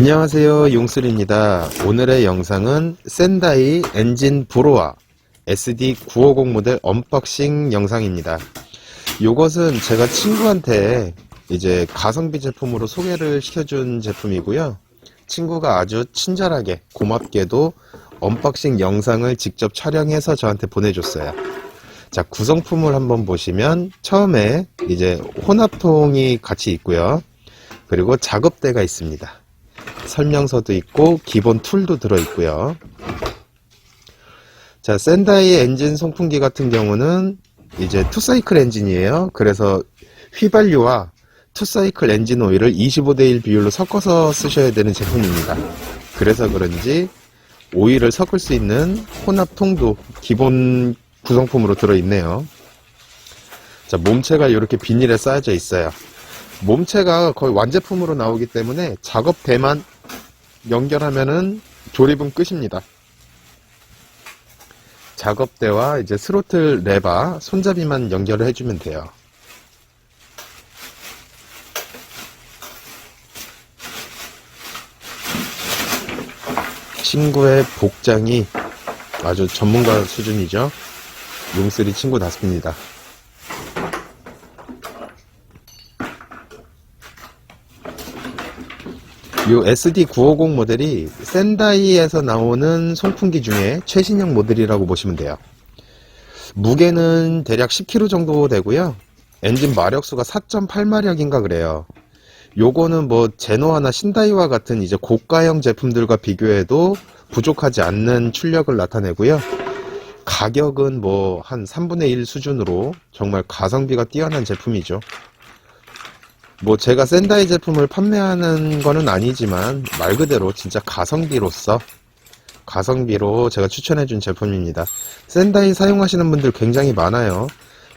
안녕하세요 용슬입니다. 오늘의 영상은 센다이 엔진 브로아 SD950 모델 언박싱 영상입니다. 이것은 제가 친구한테 이제 가성비 제품으로 소개를 시켜준 제품이고요. 친구가 아주 친절하게 고맙게도 언박싱 영상을 직접 촬영해서 저한테 보내줬어요. 자 구성품을 한번 보시면 처음에 이제 혼합통이 같이 있고요. 그리고 작업대가 있습니다 설명서도 있고 기본 툴도 들어 있고요. 자, 센다이 엔진 송풍기 같은 경우는 이제 투사이클 엔진이에요. 그래서 휘발유와 투사이클 엔진 오일을 25대1 비율로 섞어서 쓰셔야 되는 제품입니다. 그래서 그런지 오일을 섞을 수 있는 혼합통도 기본 구성품으로 들어 있네요. 자, 몸체가 이렇게 비닐에 쌓여져 있어요. 몸체가 거의 완제품으로 나오기 때문에 작업 대만 연결하면은 조립은 끝입니다. 작업대와 이제 스로틀 레바 손잡이만 연결을 해주면 돼요. 친구의 복장이 아주 전문가 수준이죠. 용쓰리 친구답습니다. 이 SD950 모델이 센다이에서 나오는 송풍기 중에 최신형 모델이라고 보시면 돼요. 무게는 대략 10kg 정도 되고요. 엔진 마력수가 4.8마력인가 그래요. 요거는 뭐 제노아나 신다이와 같은 이제 고가형 제품들과 비교해도 부족하지 않는 출력을 나타내고요. 가격은 뭐 한 3분의 1 수준으로 정말 가성비가 뛰어난 제품이죠. 뭐 제가 센다이 제품을 판매하는 거는 아니지만 말 그대로 진짜 가성비로서 가성비로 제가 추천해준 제품입니다. 센다이 사용하시는 분들 굉장히 많아요.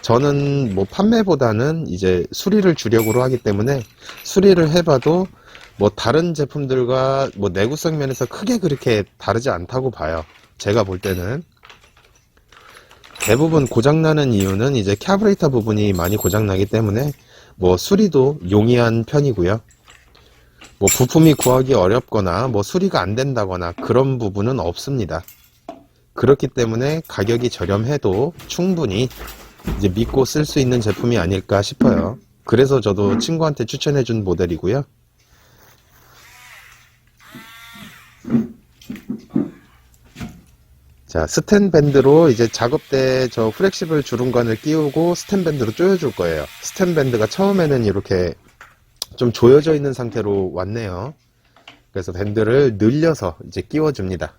저는 뭐 판매보다는 이제 수리를 주력으로 하기 때문에 수리를 해봐도 뭐 다른 제품들과 뭐 내구성 면에서 크게 그렇게 다르지 않다고 봐요. 제가 볼 때는 대부분 고장나는 이유는 이제 캐브레이터 부분이 많이 고장나기 때문에 뭐 수리도 용이한 편이고요. 뭐 부품이 구하기 어렵거나 뭐 수리가 안 된다거나 그런 부분은 없습니다. 그렇기 때문에 가격이 저렴해도 충분히 이제 믿고 쓸 수 있는 제품이 아닐까 싶어요. 그래서 저도 친구한테 추천해 준 모델이고요. 자, 스텐 밴드로 이제 작업대 저 프렉시블 주름관을 끼우고 스텐 밴드로 조여줄 거예요. 스텐 밴드가 처음에는 이렇게 좀 조여져 있는 상태로 왔네요. 그래서 밴드를 늘려서 이제 끼워줍니다.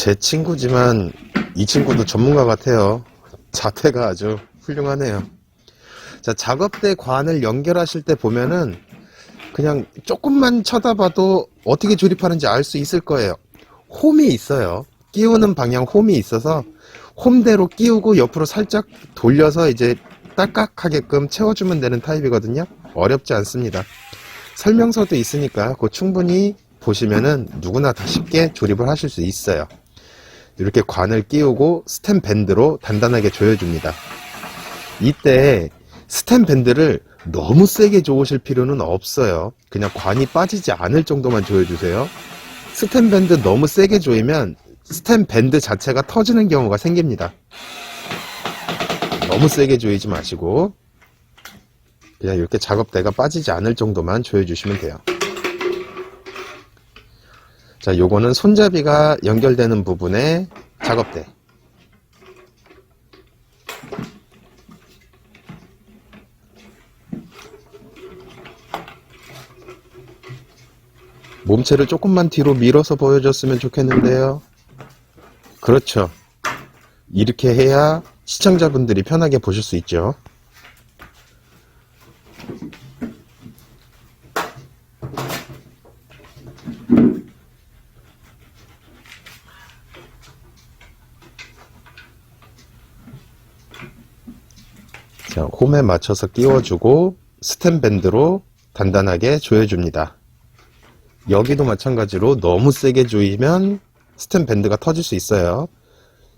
제 친구지만 이 친구도 전문가 같아요. 자태가 아주 훌륭하네요. 자, 작업대 관을 연결하실 때 보면은 그냥 조금만 쳐다봐도 어떻게 조립하는지 알 수 있을 거예요. 홈이 있어요. 끼우는 방향 홈이 있어서 홈대로 끼우고 옆으로 살짝 돌려서 이제 딸깍하게끔 채워주면 되는 타입이거든요. 어렵지 않습니다. 설명서도 있으니까 그 충분히 보시면은 누구나 다 쉽게 조립을 하실 수 있어요. 이렇게 관을 끼우고 스템 밴드로 단단하게 조여줍니다. 이때 스템 밴드를 너무 세게 조으실 필요는 없어요. 그냥 관이 빠지지 않을 정도만 조여주세요. 스템 밴드 너무 세게 조이면 스템 밴드 자체가 터지는 경우가 생깁니다. 너무 세게 조이지 마시고 그냥 이렇게 작업대가 빠지지 않을 정도만 조여주시면 돼요. 자, 요거는 손잡이가 연결되는 부분의 작업대. 몸체를 조금만 뒤로 밀어서 보여줬으면 좋겠는데요. 그렇죠. 이렇게 해야 시청자분들이 편하게 보실 수 있죠. 자, 홈에 맞춰서 끼워주고 스템 밴드로 단단하게 조여줍니다. 여기도 마찬가지로 너무 세게 조이면 스템 밴드가 터질 수 있어요.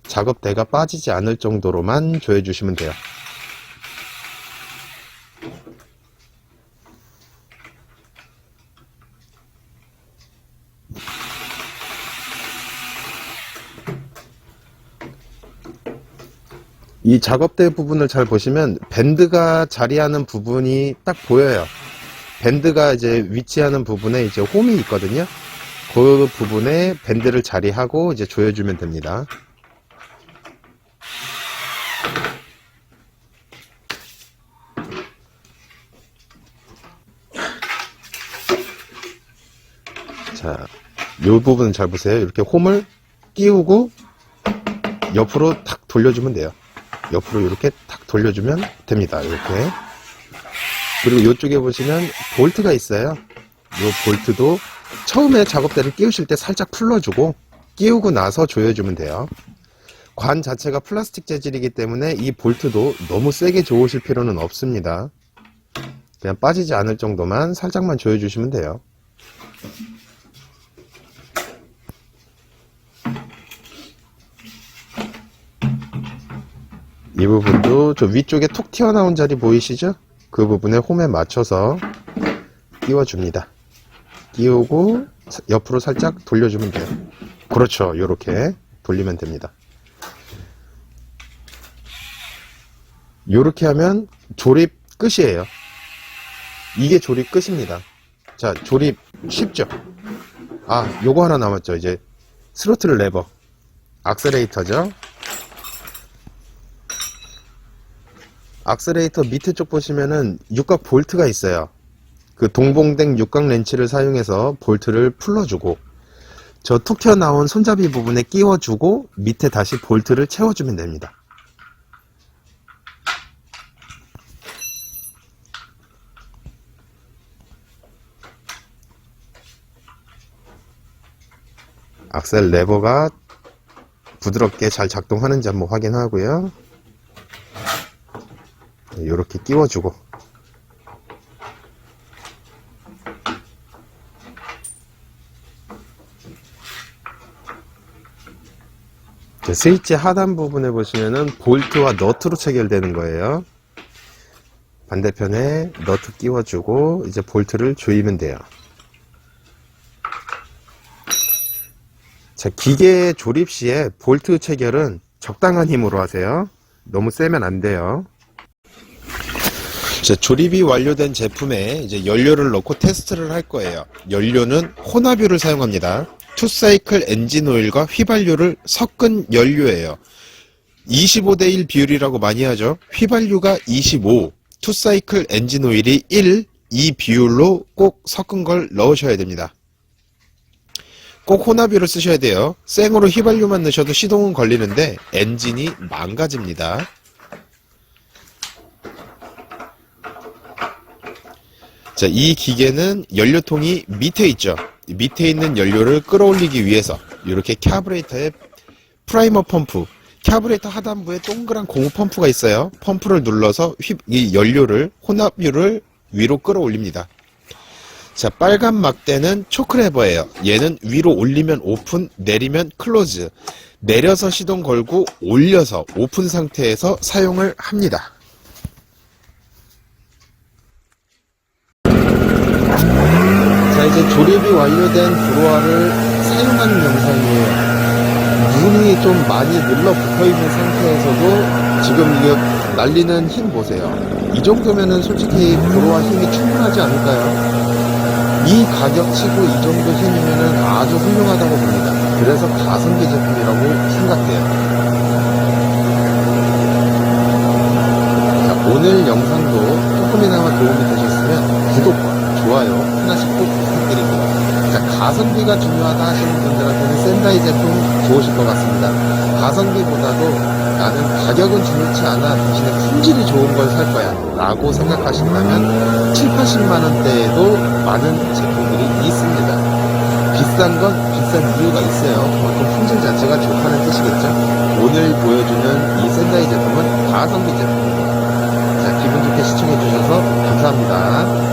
작업대가 빠지지 않을 정도로만 조여주시면 돼요. 이 작업대 부분을 잘 보시면 밴드가 자리하는 부분이 딱 보여요. 밴드가 이제 위치하는 부분에 이제 홈이 있거든요. 그 부분에 밴드를 자리하고 이제 조여주면 됩니다. 자, 요 부분 잘 보세요. 이렇게 홈을 끼우고 옆으로 탁 돌려주면 돼요. 옆으로 이렇게 탁 돌려주면 됩니다. 이렇게. 그리고 이쪽에 보시면 볼트가 있어요. 이 볼트도 처음에 작업대를 끼우실 때 살짝 풀러주고 끼우고 나서 조여주면 돼요. 관 자체가 플라스틱 재질이기 때문에 이 볼트도 너무 세게 조으실 필요는 없습니다. 그냥 빠지지 않을 정도만 살짝만 조여주시면 돼요. 이 부분도 저 위쪽에 톡 튀어나온 자리 보이시죠? 그 부분에 홈에 맞춰서 끼워줍니다. 끼우고 사- 옆으로 살짝 돌려주면 돼요. 그렇죠. 요렇게 돌리면 됩니다. 요렇게 하면 조립 끝이에요. 이게 조립 끝입니다. 자, 조립 쉽죠? 아, 요거 하나 남았죠. 이제 스로틀 레버. 악셀레이터죠. 악셀레이터 밑에 쪽 보시면은 육각 볼트가 있어요. 그 동봉된 육각 렌치를 사용해서 볼트를 풀어주고 저 툭 튀어나온 손잡이 부분에 끼워주고 밑에 다시 볼트를 채워주면 됩니다. 악셀 레버가 부드럽게 잘 작동하는지 한번 확인하고요. 이렇게 끼워주고 자, 스위치 하단 부분에 보시면은 볼트와 너트로 체결되는 거예요. 반대편에 너트 끼워주고 이제 볼트를 조이면 돼요. 자, 기계 조립 시에 볼트 체결은 적당한 힘으로 하세요. 너무 세면 안 돼요. 자, 조립이 완료된 제품에 이제 연료를 넣고 테스트를 할 거예요. 연료는 혼합유를 사용합니다. 투사이클 엔진 오일과 휘발유를 섞은 연료예요. 25대 1 비율이라고 많이 하죠. 휘발유가 25, 투사이클 엔진 오일이 1, 이 비율로 꼭 섞은 걸 넣으셔야 됩니다. 꼭 혼합유를 쓰셔야 돼요. 생으로 휘발유만 넣으셔도 시동은 걸리는데 엔진이 망가집니다. 자, 이 기계는 연료통이 밑에 있죠. 밑에 있는 연료를 끌어올리기 위해서 이렇게 캐브레이터에 프라이머 펌프, 캐브레이터 하단부에 동그란 고무 펌프가 있어요. 펌프를 눌러서 휘, 이 연료를 혼합유를 위로 끌어올립니다. 자, 빨간 막대는 초크레버예요. 얘는 위로 올리면 오픈, 내리면 클로즈. 내려서 시동 걸고 올려서 오픈 상태에서 사용을 합니다. 이제 조립이 완료된 브로아를 사용하는 영상이에요. 문이 좀 많이 눌러 붙어 있는 상태에서도 지금 이게 날리는 힘 보세요. 이 정도면은 솔직히 브로아 힘이 충분하지 않을까요? 이 가격치고 이 정도 힘이면은 아주 훌륭하다고 봅니다. 그래서 가성비 제품이라고 생각돼요. 자, 오늘 영상도 조금이나마 도움이 되셨으면 구독과 좋아요 하나씩 꼭 가성비가 중요하다 하시는 분들한테는 센다이 제품 좋으실 것 같습니다. 가성비보다도 나는 가격은 중요치 않아 대신에 품질이 좋은 걸 살 거야 라고 생각하신다면 7, 80만원대에도 많은 제품들이 있습니다. 비싼 건 비싼 이유가 있어요. 그만큼 품질 자체가 좋다는 뜻이겠죠. 오늘 보여주는 이 센다이 제품은 가성비 제품입니다. 자, 기분 좋게 시청해주셔서 감사합니다.